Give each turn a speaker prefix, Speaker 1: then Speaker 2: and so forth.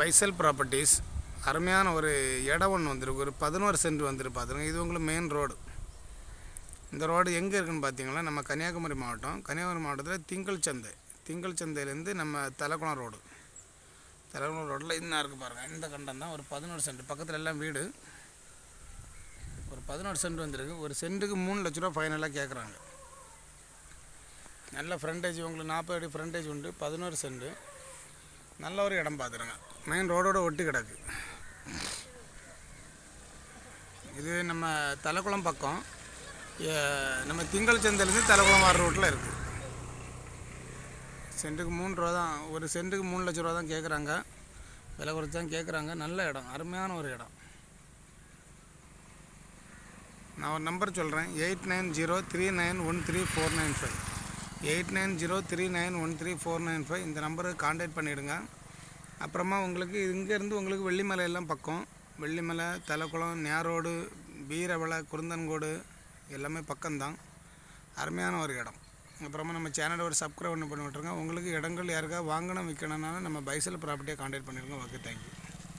Speaker 1: பைசல் properties. அருமையான ஒரு இடம் ஒன்று வந்திருக்கு. ஒரு பதினோரு சென்ட் வந்துருக்கு. பார்த்துருங்க இது உங்களுக்கு மெயின் ரோடு இந்த ரோடு எங்கே இருக்குன்னு பார்த்தீங்கன்னா நம்ம கன்னியாகுமரி மாவட்டம். கன்னியாகுமரி மாவட்டத்தில் திங்கள் சந்தை. திங்கள் சந்தையிலேருந்து நம்ம தலக்குளம் ரோடு தலக்குளம் ரோட்டில் இன்னும் இருக்குது பாருங்கள் இந்த கண்டம் தான் ஒரு பதினோரு சென்ட். பக்கத்தில் எல்லாம் வீடு. ஒரு பதினோரு சென்ட் வந்திருக்கு. ஒரு சென்ட்டுக்கு மூணு லட்ச ரூபா ஃபைனலாக கேட்குறாங்க நல்ல ஃப்ரண்டேஜ் உங்களுக்கு நாற்பது அடி ஃப்ரண்டேஜ் உண்டு. பதினோரு சென்ட். நல்ல ஒரு இடம் பார்த்துருங்க மெயின் ரோடோட ஒட்டி கிடக்கு. இது நம்ம தலைக்குளம் பக்கம். ஏ- நம்ம திங்கள் சந்தையிலேருந்து தலைக்குளம் வர ரோட்டில் இருக்குது சென்ட்டுக்கு மூணு ரூபா தான் ஒரு சென்ட்டுக்கு மூணு லட்ச ரூபா தான் கேட்குறாங்க விலை குறைச்சி தான் கேட்குறாங்க நல்ல இடம் அருமையான ஒரு இடம். நான் ஒரு நம்பர் சொல்கிறேன் eight nine zero three nine one three four nine five eight nine zero three nine one three four nine five இந்த நம்பருக்கு காண்டாக்ட் பண்ணிவிடுங்க அப்புறமா உங்களுக்கு இங்கேருந்து உங்களுக்கு வெள்ளிமலை எல்லாம் பக்கம். வெள்ளிமலை தலைக்குளம் நேரோடு வீரவளை குருந்தன்கோடு எல்லாமே பக்கம்தான். அருமையான ஒரு இடம். அப்புறமா நம்ம சேனலை ஒரு சப்ஸ்கிரைப் ஒன்று பண்ணி விட்ருங்க உங்களுக்கு இடங்கள் யாருக்காக வாங்கணும் விற்கணும்னாலும் நம்ம பைசல் ப்ராப்பர்ட்டியை காண்டாக்ட் பண்ணிடுங்க. Okay thank you